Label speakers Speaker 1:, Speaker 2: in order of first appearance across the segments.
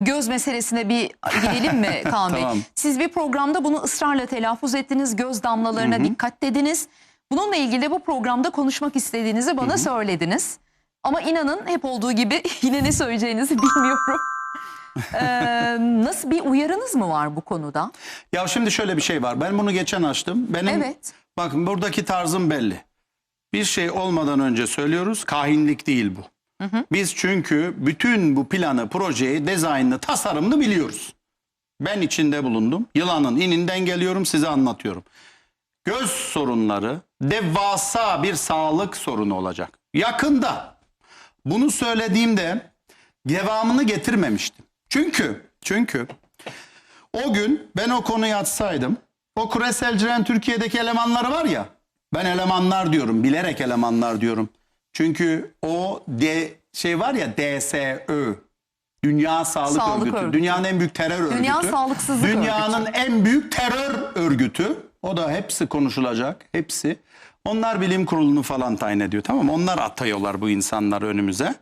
Speaker 1: göz meselesine bir gidelim mi Kaan Bey?
Speaker 2: Tamam.
Speaker 1: Siz bir programda bunu ısrarla telaffuz ettiniz. Göz damlalarına dikkat dediniz. Bununla ilgili de bu programda konuşmak istediğinizi bana söylediniz. Ama inanın hep olduğu gibi yine ne söyleyeceğinizi bilmiyorum. Ee, nasıl bir uyarınız mı var bu konuda?
Speaker 2: Ya şimdi şöyle bir şey var. Ben bunu geçen açtım. Benim
Speaker 1: Evet.
Speaker 2: bakın buradaki tarzım belli. Bir şey olmadan önce söylüyoruz. Kahinlik değil bu. Biz çünkü bütün bu planı, projeyi, dizaynını, tasarımını biliyoruz. Ben içinde bulundum. Yılanın ininden geliyorum size anlatıyorum. Göz sorunları devasa bir sağlık sorunu olacak. Yakında. Bunu söylediğimde devamını getirmemiştim. Çünkü çünkü o gün ben o konuyu açsaydım o küreselcilerin Türkiye'deki elemanları var ya ben elemanlar diyorum bilerek elemanlar diyorum. Çünkü o de, şey var ya DSÖ Dünya Sağlık,
Speaker 1: Sağlık
Speaker 2: Örgütü.
Speaker 1: Örgütü.
Speaker 2: Dünyanın en büyük terör örgütü.
Speaker 1: Dünya Sağlıksızlık
Speaker 2: Dünyanın en büyük terör örgütü. O da hepsi konuşulacak. Hepsi. Onlar bilim kurulunu falan tayin ediyor. Tamam mı? Onlar atıyorlar bu insanları önümüze.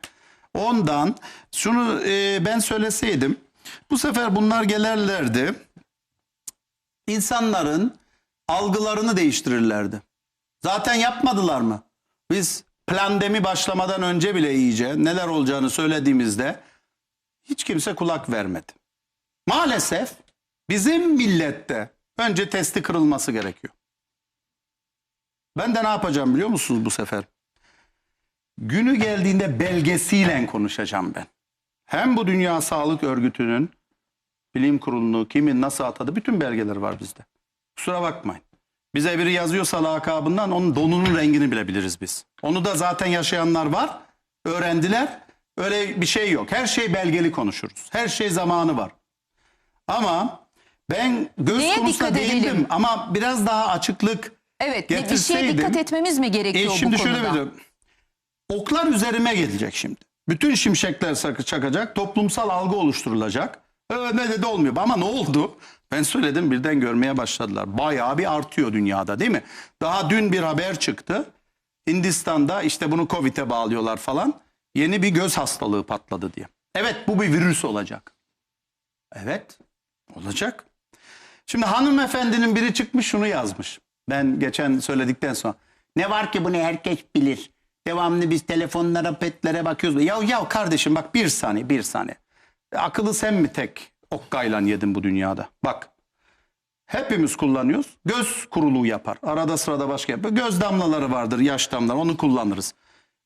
Speaker 2: Ondan şunu e, ben söyleseydim bu sefer bunlar gelirlerdi. İnsanların algılarını değiştirirlerdi. Zaten yapmadılar mı? Biz plandemi başlamadan önce bile iyice neler olacağını söylediğimizde hiç kimse kulak vermedi. Maalesef bizim millette önce testi kırılması gerekiyor. Ben de ne yapacağım biliyor musunuz bu sefer? Günü geldiğinde belgesiyle konuşacağım ben. Hem bu Dünya Sağlık Örgütü'nün bilim kurulunu kimin nasıl atadı bütün belgeler var bizde. Kusura bakmayın. Bize biri yazıyorsa lakabından onun donunun rengini bile biliriz biz. Onu da zaten yaşayanlar var. Öğrendiler. Öyle bir şey yok. Her şey belgeli konuşuruz. Her şey zamanı var. Ama ben göz
Speaker 1: Neye
Speaker 2: konusuna
Speaker 1: dikkat edelim?
Speaker 2: ama biraz daha açıklık
Speaker 1: Evet bir- şeye
Speaker 2: Getirseydim-
Speaker 1: dikkat etmemiz mi gerekiyor
Speaker 2: e şimdi
Speaker 1: bu
Speaker 2: şöyle
Speaker 1: konuda?
Speaker 2: bir oklar üzerime gelecek şimdi. Bütün şimşekler sakı çakacak, toplumsal algı oluşturulacak. Öyle de de olmuyor. Ama ne oldu? Ben söyledim birden görmeye başladılar. Bayağı bir artıyor dünyada değil mi? Daha dün bir haber çıktı. Hindistan'da işte bunu Covid'e bağlıyorlar falan. Yeni bir göz hastalığı patladı diye. Evet bu bir virüs olacak. Evet olacak. Şimdi hanımefendinin biri çıkmış şunu yazmış. Ben geçen söyledikten sonra. Ne var ki bunu herkes bilir. Devamlı biz telefonlara, petlere bakıyoruz. Ya ya kardeşim bak bir saniye, bir saniye. Akıllı sen mi tek okkayla yedin bu dünyada? Bak. Hepimiz kullanıyoruz. Göz kuruluğu yapar. Arada sırada başka yapar. Göz damlaları vardır, yaş damlaları. Onu kullanırız.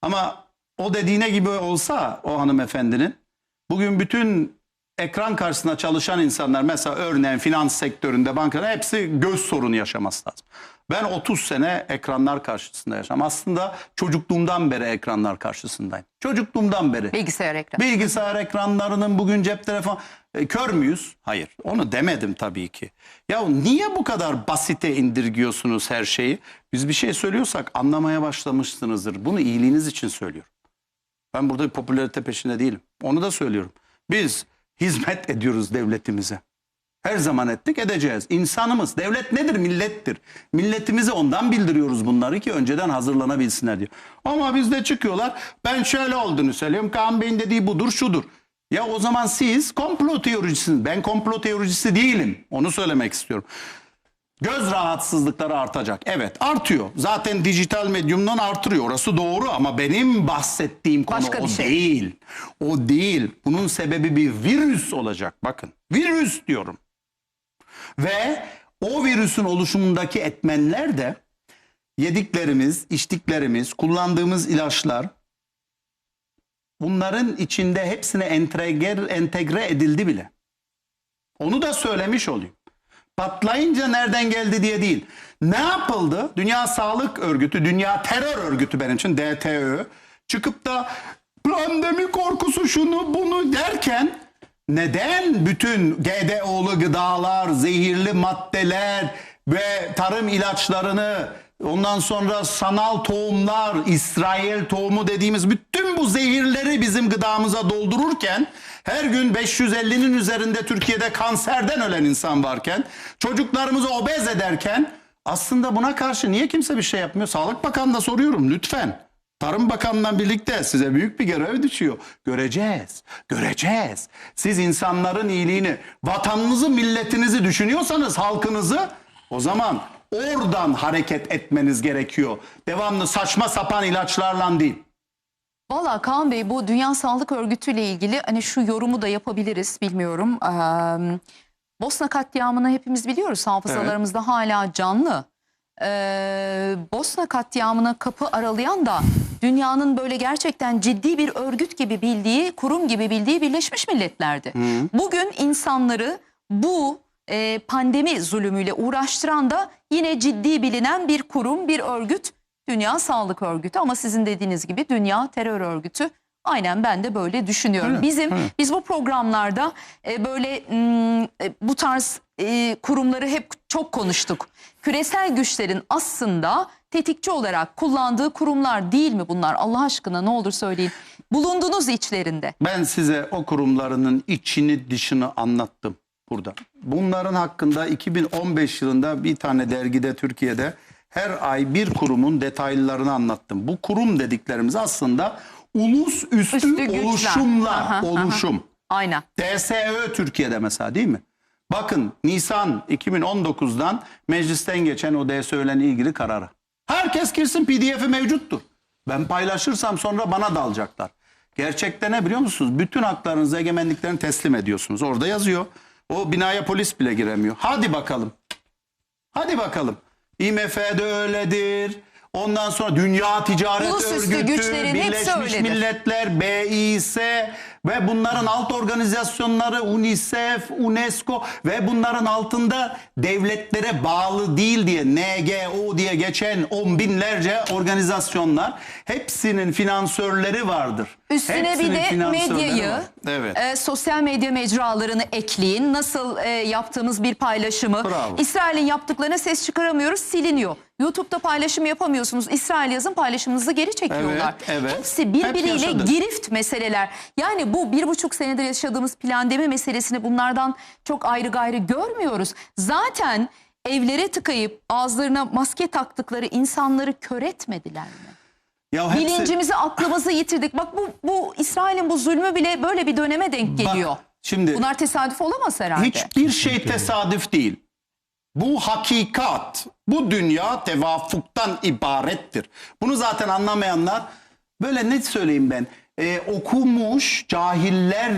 Speaker 2: Ama o dediğine gibi olsa o hanımefendinin bugün bütün ekran karşısında çalışan insanlar mesela örneğin finans sektöründe bankada hepsi göz sorunu yaşaması lazım. Ben 30 sene ekranlar karşısında yaşam. Aslında çocukluğumdan beri ekranlar karşısındayım. Çocukluğumdan beri.
Speaker 1: Bilgisayar ekranı.
Speaker 2: Bilgisayar ekranlarının bugün cep telefon E, kör müyüz? Hayır. Onu demedim tabii ki. Ya niye bu kadar basite indirgiyorsunuz her şeyi? Biz bir şey söylüyorsak anlamaya başlamışsınızdır. Bunu iyiliğiniz için söylüyorum. Ben burada bir popülarite peşinde değilim. Onu da söylüyorum. Biz hizmet ediyoruz devletimize. Her zaman ettik edeceğiz. İnsanımız. Devlet nedir? Millettir. Milletimize ondan bildiriyoruz bunları ki önceden hazırlanabilsinler diyor. Ama bizde çıkıyorlar. Ben şöyle olduğunu söylüyorum. Kaan Bey'in dediği budur şudur. Ya o zaman siz komplo teoricisiniz. Ben komplo teoricisi değilim. Onu söylemek istiyorum. Göz rahatsızlıkları artacak. Evet artıyor. Zaten dijital medyumdan artırıyor. Orası doğru ama benim bahsettiğim konu
Speaker 1: Başka
Speaker 2: o
Speaker 1: şey.
Speaker 2: değil. O değil. Bunun sebebi bir virüs olacak. Bakın virüs diyorum. Ve o virüsün oluşumundaki etmenler de yediklerimiz, içtiklerimiz, kullandığımız ilaçlar bunların içinde hepsine entegre, entegre edildi bile. Onu da söylemiş olayım. Patlayınca nereden geldi diye değil. Ne yapıldı? Dünya Sağlık Örgütü, Dünya Terör Örgütü benim için DTÖ çıkıp da pandemi korkusu şunu bunu derken neden bütün GDO'lu gıdalar, zehirli maddeler ve tarım ilaçlarını ondan sonra sanal tohumlar, İsrail tohumu dediğimiz bütün bu zehirleri bizim gıdamıza doldururken her gün 550'nin üzerinde Türkiye'de kanserden ölen insan varken çocuklarımızı obez ederken aslında buna karşı niye kimse bir şey yapmıyor? Sağlık Bakanı'na soruyorum lütfen. Tarım Bakanı'nla birlikte size büyük bir görev düşüyor. Göreceğiz, göreceğiz. Siz insanların iyiliğini, vatanınızı, milletinizi düşünüyorsanız, halkınızı o zaman oradan hareket etmeniz gerekiyor. Devamlı saçma sapan ilaçlarla değil.
Speaker 1: Valla Kaan Bey bu Dünya Sağlık Örgütü ile ilgili hani şu yorumu da yapabiliriz bilmiyorum. Ee, Bosna katliamını hepimiz biliyoruz hafızalarımızda hala canlı. Ee, Bosna katliamına kapı aralayan da dünyanın böyle gerçekten ciddi bir örgüt gibi bildiği, kurum gibi bildiği Birleşmiş Milletler'di. Bugün insanları bu e, pandemi zulümüyle uğraştıran da yine ciddi bilinen bir kurum, bir örgüt Dünya Sağlık Örgütü ama sizin dediğiniz gibi Dünya Terör Örgütü. Aynen ben de böyle düşünüyorum.
Speaker 2: Öyle,
Speaker 1: Bizim
Speaker 2: öyle.
Speaker 1: biz bu programlarda e, böyle mm, e, bu tarz e, kurumları hep çok konuştuk. Küresel güçlerin aslında tetikçi olarak kullandığı kurumlar değil mi bunlar? Allah aşkına ne olur söyleyin. Bulundunuz içlerinde.
Speaker 2: Ben size o kurumlarının içini dışını anlattım burada. Bunların hakkında 2015 yılında bir tane dergide Türkiye'de her ay bir kurumun detaylarını anlattım. Bu kurum dediklerimiz aslında ulus üstü,
Speaker 1: Üstü güçler.
Speaker 2: oluşumlar,
Speaker 1: Aha, aha.
Speaker 2: oluşum.
Speaker 1: Aynen.
Speaker 2: DSÖ Türkiye'de mesela değil mi? Bakın Nisan 2019'dan meclisten geçen o DSÖ'yle ilgili kararı. Herkes girsin pdf'i mevcuttur. Ben paylaşırsam sonra bana dalacaklar. Gerçekte ne biliyor musunuz? Bütün haklarınızı, egemenliklerini teslim ediyorsunuz. Orada yazıyor. O binaya polis bile giremiyor. Hadi bakalım. Hadi bakalım. IMF'de öyledir. Ondan sonra Dünya Ticaret
Speaker 1: Ulusüstü
Speaker 2: Örgütü,
Speaker 1: güçlerin hepsi
Speaker 2: Birleşmiş
Speaker 1: öyledir.
Speaker 2: Milletler, BİS ve bunların alt organizasyonları UNICEF, UNESCO ve bunların altında devletlere bağlı değil diye NGO diye geçen on binlerce organizasyonlar hepsinin finansörleri vardır.
Speaker 1: Üstüne
Speaker 2: Hepsinin
Speaker 1: bir de
Speaker 2: finansörleri
Speaker 1: medyayı,
Speaker 2: var. Evet.
Speaker 1: e, sosyal medya mecralarını ekleyin. Nasıl e, yaptığımız bir paylaşımı.
Speaker 2: Bravo.
Speaker 1: İsrail'in yaptıklarına ses çıkaramıyoruz, siliniyor. YouTube'da paylaşım yapamıyorsunuz. İsrail yazın paylaşımınızı geri çekiyorlar.
Speaker 2: Evet, evet.
Speaker 1: Hepsi
Speaker 2: Hep
Speaker 1: birbiriyle
Speaker 2: yaşadık.
Speaker 1: girift meseleler. Yani bu bir buçuk senedir yaşadığımız pandemi meselesini bunlardan çok ayrı gayrı görmüyoruz. Zaten evlere tıkayıp ağızlarına maske taktıkları insanları kör etmediler mi?
Speaker 2: Ya hepsi-
Speaker 1: Bilincimizi, aklımızı yitirdik. Bak bu bu İsrail'in bu zulmü bile böyle bir döneme denk geliyor.
Speaker 2: şimdi-
Speaker 1: Bunlar tesadüf olamaz herhalde.
Speaker 2: Hiçbir şey tesadüf değil. Bu hakikat, bu dünya tevafuktan ibarettir. Bunu zaten anlamayanlar böyle ne söyleyeyim ben Ee, okumuş cahiller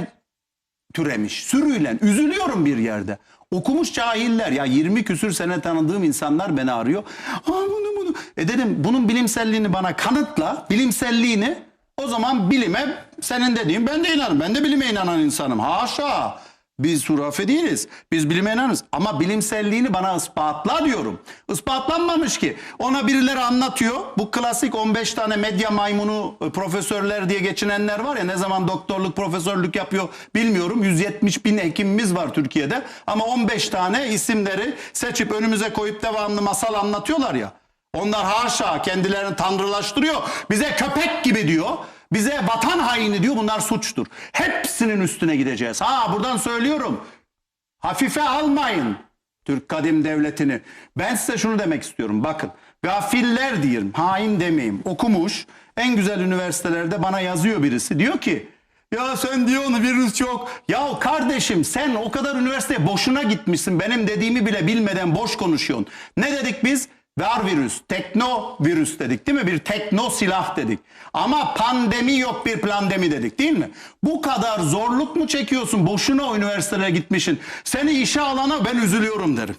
Speaker 2: türemiş sürüyle üzülüyorum bir yerde. Okumuş cahiller ya 20 küsür sene tanıdığım insanlar beni arıyor. Aa bunu bunu. E dedim bunun bilimselliğini bana kanıtla. Bilimselliğini o zaman bilime senin dediğin ben de inanırım. Ben de bilime inanan insanım. Haşa. Biz hurafe değiliz. Biz bilime inanırız. Ama bilimselliğini bana ispatla diyorum. Ispatlanmamış ki. Ona birileri anlatıyor. Bu klasik 15 tane medya maymunu e, profesörler diye geçinenler var ya ne zaman doktorluk profesörlük yapıyor bilmiyorum. 170 bin hekimimiz var Türkiye'de. Ama 15 tane isimleri seçip önümüze koyup devamlı masal anlatıyorlar ya. Onlar haşa kendilerini tanrılaştırıyor. Bize köpek gibi diyor. Bize vatan haini diyor. Bunlar suçtur. Hepsinin üstüne gideceğiz. Ha buradan söylüyorum. Hafife almayın Türk kadim devletini. Ben size şunu demek istiyorum. Bakın gafiller diyeyim, hain demeyeyim. Okumuş en güzel üniversitelerde bana yazıyor birisi. Diyor ki ya sen diyorsun virüs yok. Ya kardeşim sen o kadar üniversiteye boşuna gitmişsin. Benim dediğimi bile bilmeden boş konuşuyorsun. Ne dedik biz? Var virüs, tekno virüs dedik değil mi? Bir tekno silah dedik. Ama pandemi yok bir plandemi dedik değil mi? Bu kadar zorluk mu çekiyorsun? Boşuna o üniversitelere gitmişsin. Seni işe alana ben üzülüyorum derim.